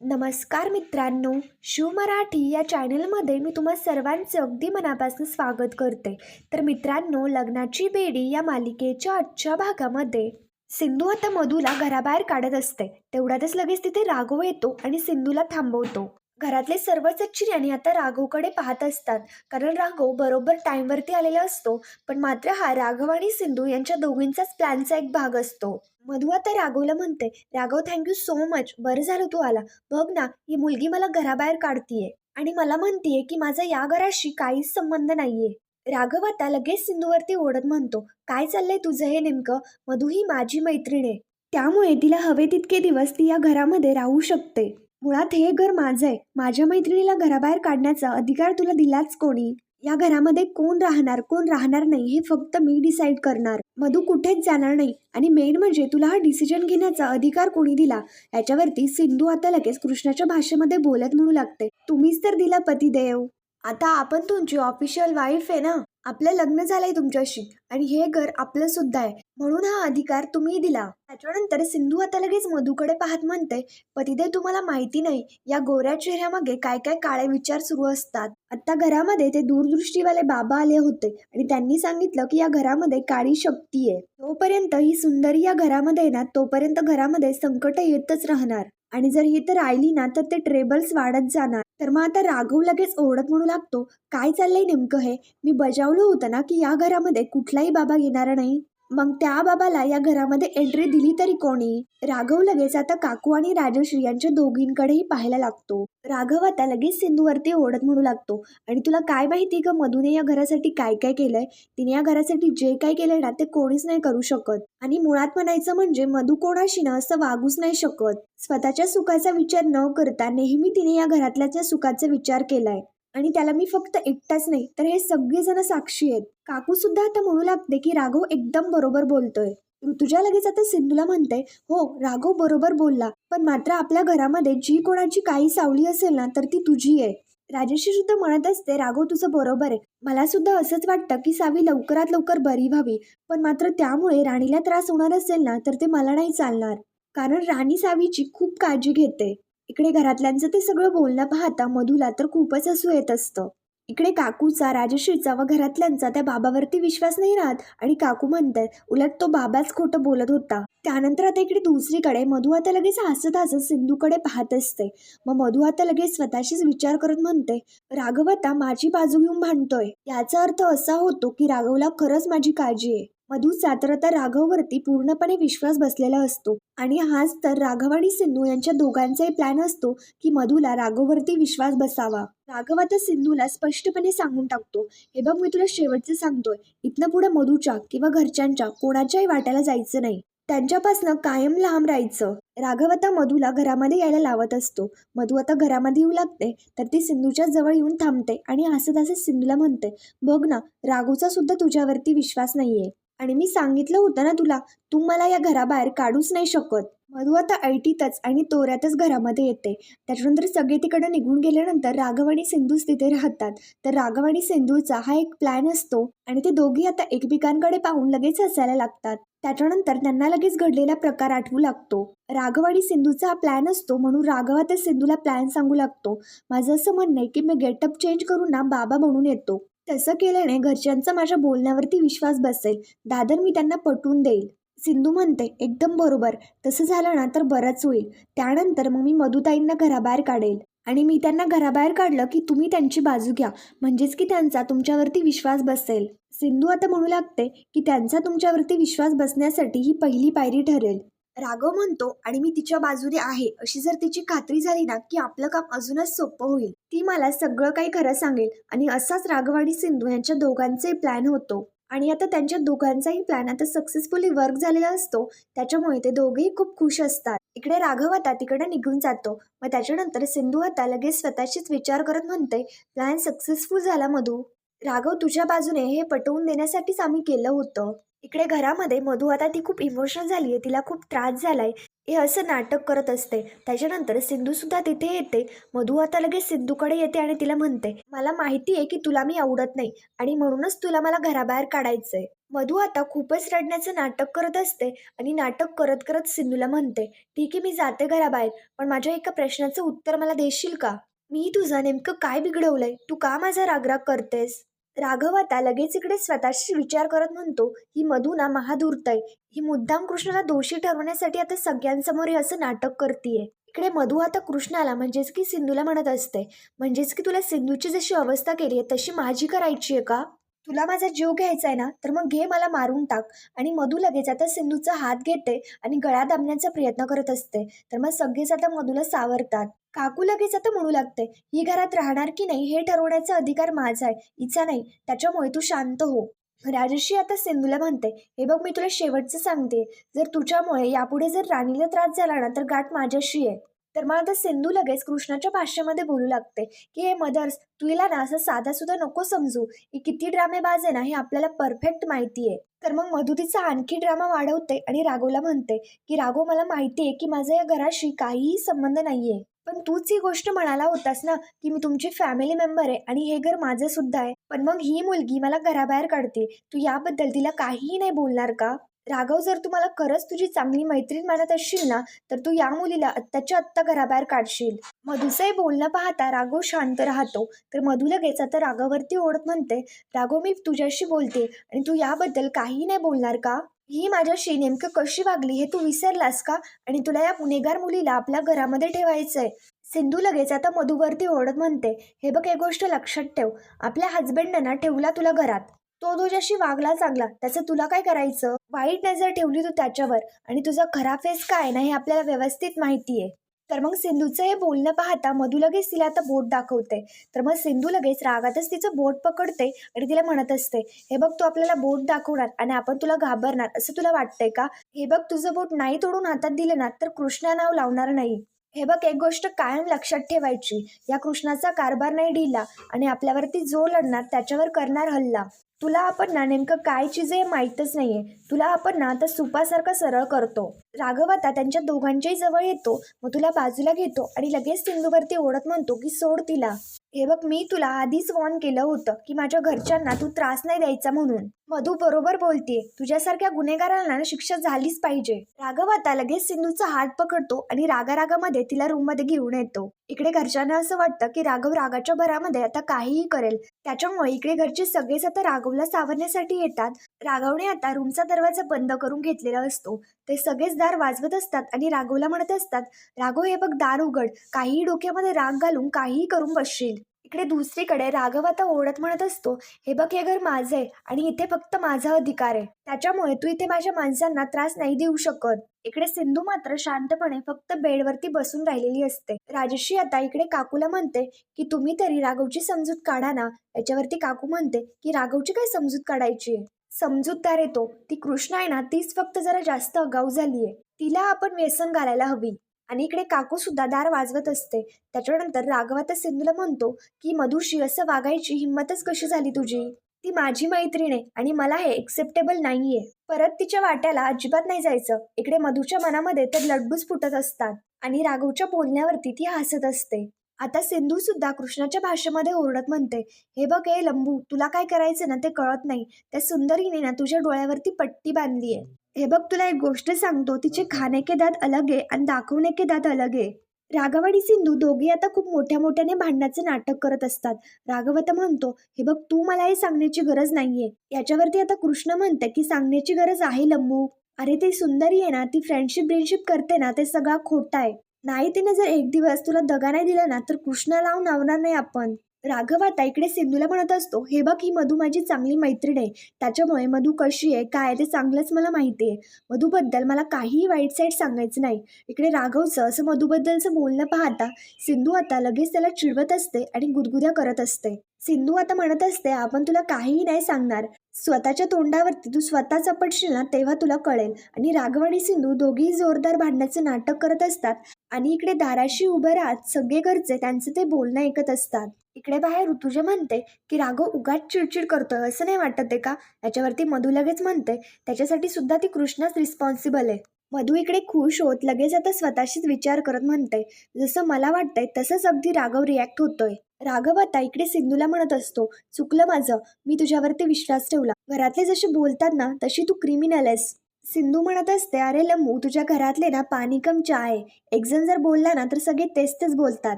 नमस्कार मित्रांनो शिव मराठी या चॅनलमध्ये मी तुम्हा सर्वांचं अगदी मनापासून स्वागत करते. तर मित्रांनो लग्नाची बेडी या मालिकेच्या आजच्या भागामध्ये सिंधू आता मधूला घराबाहेर काढत असते. तेवढ्यातच लगेच तिथे राघव येतो आणि सिंधूला थांबवतो. घरातले सर्वच आश्चर्याने आता राघवकडे पाहत असतात. कारण राघव बरोबर टाईमवरती आलेला असतो पण मात्र हा राघव आणि सिंधू यांच्या दोघींचाच प्लॅनचा एक भाग असतो. मधू आता राघवला म्हणते राघव थँक्यू सो मच बरं झालं तू आला. बघ ना ही मुलगी मला घराबाहेर काढतीये आणि मला म्हणतीये की माझा या घराशी काहीच संबंध नाहीये. राघव आता लगेच सिंधूवरती ओढत म्हणतो काय चाललंय तुझं हे नेमकं? मधू ही माझी मैत्रीण आहे. त्यामुळे तिला हवे तितके दिवस ती या घरामध्ये राहू शकते. मुळात हे घर माझं आहे. माझ्या मैत्रिणीला घराबाहेर काढण्याचा अधिकार तुला दिलाच कोणी? या घरामध्ये कोण राहणार कोण राहणार नाही हे फक्त मी डिसाईड करणार. मधू कुठेच जाणार नाही आणि मेन म्हणजे तुला हा डिसिजन घेण्याचा अधिकार कोणी दिला? याच्यावरती सिंधू आता लगेच कृष्णाच्या भाषेमध्ये बोलत म्हणू लागते. तुम्हीच तर दिला पतिदेव आता आपण तुमची ऑफिशियल वाईफ आहे ना? आपलं लग्न झालंय तुमच्याशी आणि हे घर आपलं सुद्धा आहे. म्हणून हा अधिकार तुम्ही दिला. त्याच्यानंतर सिंधू आता लगेच मधूकडे पाहत म्हणते पतिदेव तुम्हाला माहिती नाही या गोऱ्या चेहऱ्यामागे काय काय काळे विचार सुरू असतात. आता घरामध्ये ते दूरदृष्टीवाले बाबा आले होते आणि त्यांनी सांगितलं की या घरामध्ये काळी शक्ती आहे. तोपर्यंत ही सुंदरी या घरामध्ये येणार तोपर्यंत घरामध्ये संकट येतच राहणार. आणि जर ही तर राहिली ना तर ते ट्रेबल्स वाढत जाणार. तर मग आता राघव लगेच ओरडत म्हणू लागतो काय चाललंय नेमकं हे? मी बजावलं होतं ना की या घरामध्ये कुठलाही बाबा येणार नाही. मग त्या बाबाला या घरामध्ये एंट्री दिली तरी कोणी? राघव लगेच आता काकू आणि राजश्री यांच्या दोघींकडेही पाहायला लागतो. राघव आता लगेच सिंधूवरती ओढत म्हणू लागतो. आणि तुला काय माहिती का मधूने या घरासाठी काय काय केलंय? तिने या घरासाठी जे काय केलंय ना ते कोणीच नाही करू शकत. आणि मुळात म्हणायचं म्हणजे मधू कोणाशी ना असं वागूच नाही शकत. स्वतःच्या सुखाचा विचार न करता नेहमी तिने या घरातल्याच्या सुखाचा विचार केलाय. आणि त्याला मी फक्त एकटाच नाही तर हे सगळेजण साक्षी आहेत. काकू सुद्धा आता म्हणू लागते की राघव एकदम बरोबर बोलतोय. ऋतुजा लगेच आता सिंधूला म्हणते हो राघव बरोबर बोलला पण मात्र आपल्या घरामध्ये जी कोणाची काही सावली असेल ना तर ती तुझी आहे. राजेशी सुद्धा म्हणत असते राघव तुझं बरोबर आहे. मला सुद्धा असंच वाटतं की सावी लवकरात लवकर बरी व्हावी पण मात्र त्यामुळे राणीला त्रास होणार असेल ना तर ते मला नाही चालणार. कारण राणी सावीची खूप काळजी घेते. इकडे घरातल्यांचं ते सगळं बोलणं पाहता मधूला तर खूपच हसू येत असतं. इकडे काकूचा राजश्रीचा व घरातल्यांचा त्या बाबावरती विश्वास नाही राहत आणि काकू म्हणतात उलट तो बाबाच खोटं बोलत होता. त्यानंतर आता इकडे दुसरीकडे मधू आता लगेच हसत हसत सिंधूकडे पाहत असते. मग मधू आता लगेच स्वतःशीच विचार करत म्हणते राघव आता माझी बाजू घेऊन भांडतोय. याचा अर्थ असा होतो की राघवला खरंच माझी काळजी आहे. मधूचा तर आता राघववरती पूर्णपणे विश्वास बसलेला असतो. आणि हाच तर राघव आणि सिंधू यांच्या दोघांचाही प्लॅन असतो की मधूला राघववरती विश्वास बसावा. राघव आता सिंधूला स्पष्टपणे सांगून टाकतो. हे बघ मी तुला शेवटचं सांगतोय. इथनं पुढे मधूच्या किंवा घरच्यांच्या कोणाच्याही वाट्याला जायचं नाही. त्यांच्यापासनं कायम लांब राहायचं. राघव आता मधूला घरामध्ये यायला लावत असतो. मधू आता घरामध्ये येऊ लागते तर ती सिंधूच्या जवळ येऊन थांबते आणि हसत हसत सिंधूला म्हणते बघ ना राघूचा सुद्धा तुझ्यावरती विश्वास नाहीये. आणि मी सांगितलं होतं ना तुला तू मला या घराबाहेर काढूच नाही शकत. मधू आता ऐटीतच आणि तोऱ्यातच घरामध्ये येते. त्याच्यानंतर सगळे तिकडे निघून गेल्यानंतर राघव आणि सिंधूच तिथे राहतात. तर राघव आणि सिंधूचा हा एक प्लॅन असतो आणि ते दोघी आता एकमेकांकडे पाहून लगेच हसायला लागतात. त्याच्यानंतर त्यांना लगेच घडलेला प्रकार आठवू लागतो. राघव आणि सिंधूचा हा प्लॅन असतो म्हणून राघव आता सिंधूला प्लॅन सांगू लागतो. माझं असं म्हणणं आहे की मी गेटअप चेंज करून ना बाबा म्हणून येतो. तसं केल्याने घरच्यांचा माझ्या बोलण्यावरती विश्वास बसेल. दादर मी त्यांना पटवून देईल. सिंधू म्हणते एकदम बरोबर. तसं झालं ना तर बरंच होईल. त्यानंतर मग मी मधुताईंना घराबाहेर काढेल. आणि मी त्यांना घराबाहेर काढलं की तुम्ही त्यांची बाजू घ्या. म्हणजेच की त्यांचा तुमच्यावरती विश्वास बसेल. सिंधू आता म्हणू लागते की त्यांचा तुमच्यावरती विश्वास बसण्यासाठी ही पहिली पायरी ठरेल. राघव म्हणतो आणि मी तिच्या बाजूने आहे. अशी जर तिची खात्री झाली ना की आपलं काम अजूनच सोपं होईल. ती मला सगळं काही खरं सांगेल. आणि असाच राघव आणि सिंधू यांच्या दोघांचाही प्लॅन होतो. आणि आता त्यांच्या दोघांचाही प्लॅन आता सक्सेसफुली वर्क झालेला असतो. त्याच्यामुळे ते दोघेही खूप खुश असतात. इकडे राघव आता तिकडे निघून जातो. मग त्याच्यानंतर सिंधू आता लगेच स्वतःशीच विचार करत म्हणते प्लॅन सक्सेसफुल झाला मधू. राघव तुझ्या बाजूने हे पटवून देण्यासाठीच आम्ही केलं होतं. इकडे घरामध्ये मधू आता ती खूप इमोशनल झाली आहे तिला खूप त्रास झालाय. हे असं नाटक करत असते. त्याच्यानंतर सिंधू सुद्धा तिथे येते. मधू आता लगेच सिंधूकडे येते आणि तिला म्हणते मला माहिती आहे की तुला मी आवडत नाही आणि म्हणूनच तुला मला घराबाहेर काढायचंय. मधू आता खूपच रडण्याचं नाटक करत असते आणि नाटक करत करत सिंधूला म्हणते ठीक आहे मी जाते घराबाहेर पण माझ्या एका प्रश्नाचं उत्तर मला देशील का? मी तुझं नेमकं काय बिघडवलंय? तू का माझा रागराग करतेस? राघव आता लगेच इकडे स्वतःशी विचार करत म्हणतो ही मधुना ना आहे ही मुद्दाम कृष्णाला दोषी ठरवण्यासाठी आता सगळ्यांसमोर हे असं नाटक करतीये. इकडे मधू आता कृष्णाला म्हणजेच की सिंधूला म्हणत असते म्हणजेच की तुला सिंधूची जशी अवस्था केली आहे तशी माझी करायची आहे का? तुला माझा जीव घ्यायचा आहे ना तर मग घे मला मारून टाक. आणि मधू लगेच आता सिंधूचा हात घेते आणि गळा दाबण्याचा प्रयत्न करत असते तर मग सगळेच आता मधूला सावरतात. काकू लगेच आता म्हणू लागते ही घरात राहणार की नाही हे ठरवण्याचा अधिकार माझा आहे इचा नाही त्याच्यामुळे तू शांत हो. राजश्री आता सिंधूला म्हणते हे बघ मी तुला शेवटचं सांगते जर तुझ्यामुळे यापुढे जर राणीला त्रास झाला ना तर गाठ माझ्याशी आहे. तर मग आता सिंधू लगेच कृष्णाच्या भाषेमध्ये बोलू लागते की हे मदर्स तुला ना असं साधा सुद्धा नको समजू की किती ड्रामेबाज आहे ना हे आपल्याला परफेक्ट माहिती आहे. तर मग मधुतीचा आणखी ड्रामा वाढवते आणि राघवला म्हणते की राघव मला माहिती आहे की माझा या घराशी काहीही संबंध नाहीये. पण तूच ही गोष्ट म्हणाला होतास ना की मी तुमची फॅमिली मेंबर आहे आणि हे घर माझं सुद्धा आहे. पण मग ही मुलगी मला घराबाहेर काढते. तू याबद्दल तिला काहीही नाही बोलणार का? राघव जर तू मला खरंच तुझी चांगली मैत्रीण मानत असशील ना तर तू या मुलीला आत्ताच्या आत्ता घराबाहेर काढशील. मधुचंही बोलणं पाहता राघव शांत राहतो. तर मधू लगेच आता राघववरती ओढत म्हणते राघव मी तुझ्याशी बोलते आणि तू याबद्दल काहीही नाही बोलणार का? ही माझ्याशी नेमकं कशी वागली हे तू विसरलास का? आणि तुला या गुन्हेगार मुलीला आपल्या घरामध्ये ठेवायचंय. सिंधू लगेच आता मधुवरती ओढत म्हणते हे बघ एक गोष्ट लक्षात ठेव. आपल्या हजबंडांना ठेवला तुला घरात. तो तुझ्याशी वागला चांगला. त्याचं तुला काय करायचं? वाईट नजर ठेवली तू त्याच्यावर. आणि तुझा खरा फेस काय ना हे आपल्याला व्यवस्थित माहिती आहे तर मग सिंधूचं हे बोलणं पाहता मधू लगेच तिला आता बोट दाखवते. तर मग सिंधू लगेच रागातच तिचं बोट पकडते आणि तिला म्हणत असते हे बघ तू आपल्याला बोट दाखवणार आणि आपण तुला घाबरणार असं तुला वाटतंय का? हे बघ तुझं बोट नाही तोडून हातात दिलं ना तर कृष्णा नाव लावणार नाही. हे बघ एक गोष्ट कायम लक्षात ठेवायची या कृष्णाचा कारभार नाही ढिला आणि आपल्यावरती जो लढणार त्याच्यावर करणार हल्ला. तुला आपण ना नेमकं काय चीज आहे माहीतच नाहीये. तुला आपण ना आता सुपासारखं सरळ करतो. राघव आता त्यांच्या दोघांच्याही जवळ येतो. मग तुला बाजूला घेतो आणि लगेच सिंधूवरती ओढत म्हणतो की सोड तिला. हे बघ मी तुला आधीच वॉर्न केलं होतं की माझ्या घरच्यांना तू त्रास नाही द्यायचा म्हणून. मधू बरोबर बोलते तुझ्यासारख्या गुन्हेगारांना शिक्षा झालीच पाहिजे. राघव आता लगेच सिंधूचा हात पकडतो आणि रागारागामध्ये तिला रूममध्ये घेऊन येतो. इकडे घरच्यांना असं वाटतं की राघव रागाच्या भरामध्ये आता काहीही करेल. त्याच्यामुळे इकडे घरचे सगळेच आता राघवला सावरण्यासाठी येतात. राघवने आता रूमचा दरवाजा बंद करून घेतलेला असतो. ते सगळेच दार वाजवत असतात आणि राघवला म्हणत असतात राघव हे बघ दार उघड. काहीही डोक्यामध्ये राग घालून काहीही करून बसशील. इकडे दुसरीकडे राघव आता ओढत म्हणत असतो हे बघ हे घर माझं आहे आणि इथे फक्त माझा अधिकार आहे. त्याच्यामुळे तू इथे माझ्या माणसांना त्रास नाही देऊ शकत. इकडे सिंधू मात्र शांतपणे फक्त बेडवरती बसून राहिलेली असते. राजश्री आता इकडे काकूला म्हणते की तुम्ही तरी राघवची समजूत काढा ना. याच्यावरती काकू म्हणते की राघवची काय समजूत काढायची आहे? समजूतदार येतो. ती कृष्ण आहे ना तीच फक्त जरा जास्त अगाऊ झाली आहे तिला आपण व्यसन घालायला हवी. आणि इकडे काकू सुद्धा दार वाजवत असते. त्याच्यानंतर राघव आता सिंधूला म्हणतो की मधुशी असं वागायची हिंमतच कशी झाली तुझी? ती माझी मैत्रीण आहे आणि मला हे एक्सेप्टेबल नाहीये. परत तिच्या वाट्याला अजिबात नाही जायचं. इकडे मधूच्या मनामध्ये तर लड्डूच फुटत असतात. आणि राघवच्या बोलण्यावरती ती हसत असते. आता सिंधू सुद्धा कृष्णाच्या भाषेमध्ये ओरडत म्हणते हे बघ हे लंबू तुला काय करायचं ना ते कळत नाही. त्या सुंदरीने ना तुझ्या डोळ्यावरती पट्टी बांधली आहे. हे बघ तुला एक गोष्ट सांगतो तिचे खाणे के दात अलग आहे आणि दाखवणे के दात अलग आहे. राघव आणि सिंधू दोघे आता खूप मोठ्या मोठ्याने भांडणाचं नाटक करत असतात. राघव आता म्हणतो हे बघ तू मला हे सांगण्याची गरज नाहीये. याच्यावरती आता कृष्ण म्हणते की सांगण्याची गरज आहे लंबू. अरे ती सुंदरी आहे ना ती फ्रेंडशिप ब्रेंडशिप करते ना ते सगळं खोटं आहे. नाही तिने जर एक दिवस तुला दगा नाही दिला ना तर कृष्णा लावून लावणार नाही आपण. राघव आता इकडे सिंधूला म्हणत असतो हे बघ ही मधू माझी चांगली मैत्रीण आहे. त्याच्यामुळे मधू कशी आहे काय आहे ते चांगलंच मला माहिती आहे. मधूबद्दल मला काहीही वाईट साईड सांगायचं नाही. इकडे राघवचं असं मधूबद्दलचं बोलणं पाहता सिंधू आता लगेच त्याला चिडवत असते आणि गुदगुद्या करत असते. सिंधू आता म्हणत असते आपण तुला काहीही नाही सांगणार. स्वतःच्या तोंडावरती तू स्वतः चपटशील ना तेव्हा तुला कळेल. आणि राघव आणि सिंधू दोघेही जोरदार भांडण्याचं नाटक करत असतात. आणि इकडे दाराशी उभं राहत सगळे घरचे त्यांचं ते बोलणं ऐकत असतात. इकडे बाहेर ऋतुजा म्हणते की राघव उगाच चिडचिड करतोय असं नाही वाटत आहे का? याच्यावरती मधू लगेच म्हणते त्याच्यासाठी सुद्धा ती कृष्णाच रिस्पॉन्सिबल आहे. मधू इकडे खुश होत लगेच आता स्वतःशीच विचार करत म्हणते जसं मला वाटतंय तसंच अगदी राघव रिॲक्ट होतोय. राघव आता इकडे सिंधूला म्हणत असतो चुकलं माझं मी तुझ्यावरती विश्वास ठेवला. घरातले जसे बोलतात ना तशी तू क्रिमिनल आहेस. सिंधू म्हणत असते अरे लंबू तुझ्या घरातले ना पाणी कम चहा एक जण जर बोलला ना तर सगळे तेच तेच बोलतात.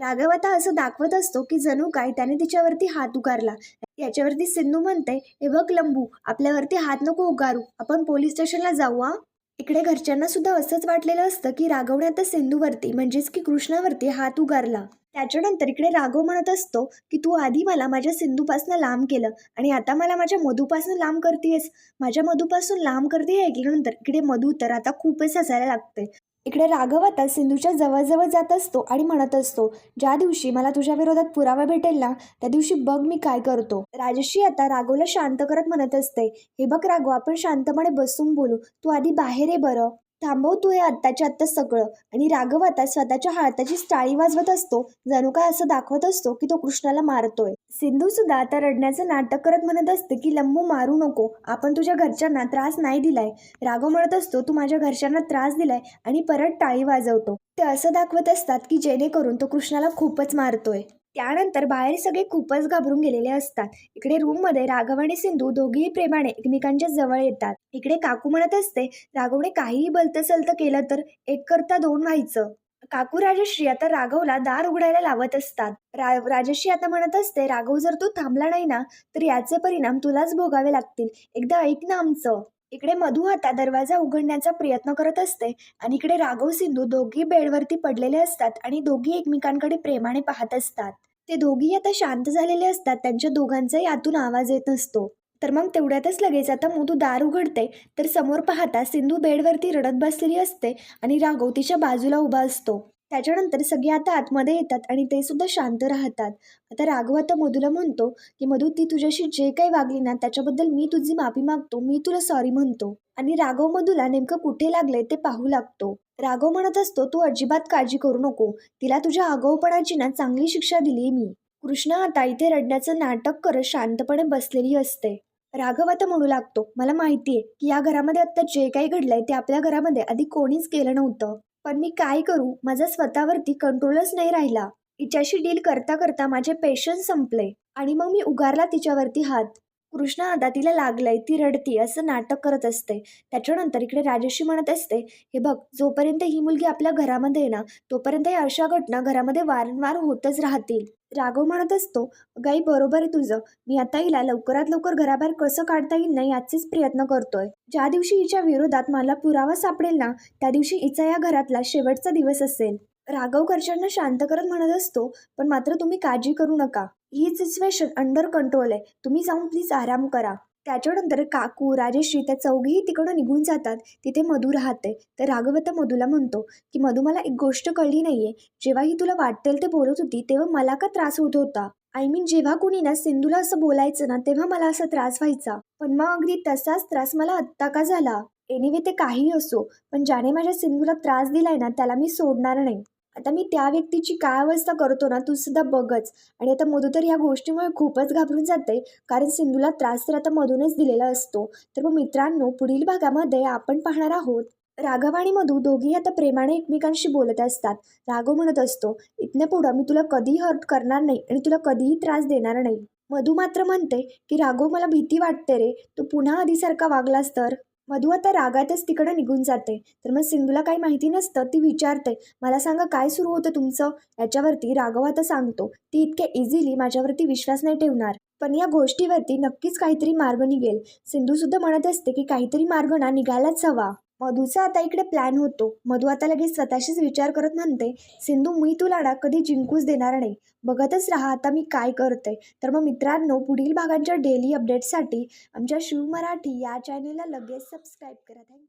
राघव आता असं दाखवत असतो की जणू काय त्याने तिच्यावरती हात उगारला. याच्यावरती सिंधू म्हणते हे बघ लंबू आपल्यावरती हात नको उगारू. आपण पोलीस स्टेशनला जाऊ हा. इकडे घरच्यांना सुद्धा असंच वाटलेलं असतं की राघवने आता सिंधूवरती म्हणजेच की कृष्णावरती हात उगारला. त्याच्यानंतर इकडे राघव म्हणत असतो की तू आधी मला माझ्या सिंधूपासून लांब केलं आणि आता मला माझ्या मधूपासून लांब करतेयस. माझ्या मधूपासून लांब करते ऐकल्यानंतर इकडे मधू तर आता खूपच हसायला लागते इकडे राघव आता सिंधूच्या जवळजवळ जात असतो आणि म्हणत असतो ज्या दिवशी मला तुझ्या विरोधात पुरावा भेटेल ना त्या दिवशी बघ मी काय करतो. राजश्री आता राघवला शांत करत म्हणत असते हे बघ राघव आपण शांतपणे बसून बोलू. तू आधी बाहेर ये बरं. थांबवतोय हे आत्ताच्या आत्ता सगळं. आणि राघव आता स्वतःच्या हाताची टाळी वाजवत असतो. जणू काय असं दाखवत असतो की तो कृष्णाला मारतोय. सिंधू सुद्धा आता रडण्याचं नाटक करत म्हणत असते की लंबू मारू नको. आपण तुझ्या घरच्यांना त्रास नाही दिलाय. राघव म्हणत असतो तू माझ्या घरच्यांना त्रास दिलाय आणि परत टाळी वाजवतो. ते असं दाखवत असतात की जेणेकरून तो कृष्णाला खूपच मारतोय. त्यानंतर बाहेर सगळे खूपच घाबरून गेलेले असतात. इकडे रूममध्ये राघव आणि सिंधू दोघेही प्रेमाने एकमेकांच्या जवळ येतात. इकडे काकू म्हणत असते राघवने काहीही बलतं सलतं केलं तर एक करता दोन व्हायचं. काकू राजश्री आता राघवला दार उघडायला लावत असतात. रा राजश्री आता म्हणत असते राघव जर तू थांबला नाही ना तर याचे परिणाम तुलाच भोगावे लागतील. एकदा ऐक ना आमचं. इकडे मधू आता दरवाजा उघडण्याचा प्रयत्न करत असते आणि इकडे राघव सिंधू दोघी बेडवरती पडलेले असतात आणि दोघी एकमेकांकडे प्रेमाने पाहत असतात. ते दोघी आता शांत झालेले असतात. त्यांच्या दोघांचाही आतून आवाज येत नसतो तर मग तेवढ्यातच लगेच आता मधू दार उघडते. तर समोर पाहता सिंधू बेडवरती रडत बसलेली असते आणि राघव तिच्या बाजूला उभा असतो. त्याच्यानंतर सगळे आता आतमध्ये येतात आणि ते सुद्धा शांत राहतात. आता राघव आता मधूला म्हणतो की मधू ती तुझ्याशी जे काही वागली ना त्याच्याबद्दल मी तुझी माफी मागतो मी तुला सॉरी म्हणतो. आणि राघव मधूला नेमकं कुठे लागले ते पाहू लागतो. राघव म्हणत असतो तू अजिबात काळजी करू नको. तिला तुझ्या आगाऊपणाची ना चांगली शिक्षा दिली मी. कृष्णा आता इथे रडण्याचं नाटक करत शांतपणे बसलेली असते. राघव आता म्हणू लागतो मला माहितीये की या घरामध्ये आता जे काही घडलंय ते आपल्या घरामध्ये आधी कोणीच केलं नव्हतं. पण मी काय करू? माझा स्वतःवरती कंट्रोलच नाही राहिला. तिच्याशी डील करता करता माझे पेशन्स संपले. आणि मग मी उगारला तिच्यावरती हात. कृष्णा आता तिला लागलंय ती रडती असं नाटक करत असते. त्याच्यानंतर इकडे राजेशी म्हणत असते हे बघ जोपर्यंत ही मुलगी आपल्या घरामध्ये आहे ना तोपर्यंत या अशा घटना घरामध्ये वारंवार होतच राहतील. राघव म्हणत असतो गाई बरोबर आहे तुझं. मी आता हिला लवकरात लवकर घराबाहेर कसं काढता येईल ना याचेच प्रयत्न करतोय. ज्या दिवशी हिच्या विरोधात मला पुरावा सापडेल ना त्या दिवशी हिचा या घरातला शेवटचा दिवस असेल. राघवकरच्यांना शांत करत म्हणत असतो पण मात्र तुम्ही काळजी करू नका. ही सिच्युएशन अंडर कंट्रोल आहे. तुम्ही जाऊन प्लीज आराम करा. त्याच्यानंतर काकू राजेश्री त्या चौघीही तिकडं निघून जातात. तिथे मधू राहते. तर राघवता मधूला म्हणतो की मधू मला एक गोष्ट कळली नाहीये. जेव्हा ही तुला वाटेल ते बोलत होती तेव्हा मला का त्रास होत होता? आय मीन जेव्हा कुणी ना सिंधूला असं बोलायचं ना तेव्हा मला असा त्रास व्हायचा. पण मग अगदी तसाच त्रास मला आत्ता का झाला? एनिवे ते काही असो पण ज्याने माझ्या सिंधूला त्रास दिलाय ना त्याला मी सोडणार नाही. आता मी त्या व्यक्तीची काय अवस्था करतो ना तू सुद्धा बघच. आणि आता मधू तर या गोष्टीमुळे खूपच घाबरून जाते कारण सिंधूला त्रास तर आता मधूनच दिलेला असतो. तर मग मित्रांनो पुढील भागामध्ये आपण पाहणार आहोत राघव आणि मधू दोघी आता प्रेमाने एकमेकांशी बोलत असतात. राघव म्हणत असतो इथनं पुढं मी तुला कधीही हर्ट करणार नाही आणि तुला कधीही त्रास देणार नाही. मधू मात्र म्हणते की राघव मला भीती वाटते रे. तू पुन्हा आधीसारखा वागलास तर? मधू आता रागातच तिकडं निघून जाते. तर मग सिंधूला काही माहिती नसतं ती विचारते मला सांगा काय सुरू होतं तुमचं? याच्यावरती राघव आता सांगतो. ती इतक्या इझिली माझ्यावरती विश्वास नाही ठेवणार. पण या गोष्टीवरती नक्कीच काहीतरी मार्ग निघेल. सिंधू सुद्धा म्हणत असते की काहीतरी मार्ग ना निघायलाच हवा. मधूचा आता इकडे प्लॅन होतो. मधू आता लगेच स्वतःशीच विचार करत म्हणते सिंधू मी तू ना कधी जिंकूच देणार नाही. बघतच राहा आता मी काय करते तर मग मित्रांनो पुढील भागांच्या डेली अपडेट्ससाठी आमच्या शिव मराठी या चॅनेलला लगेच सबस्क्राईब करा. थँक्यू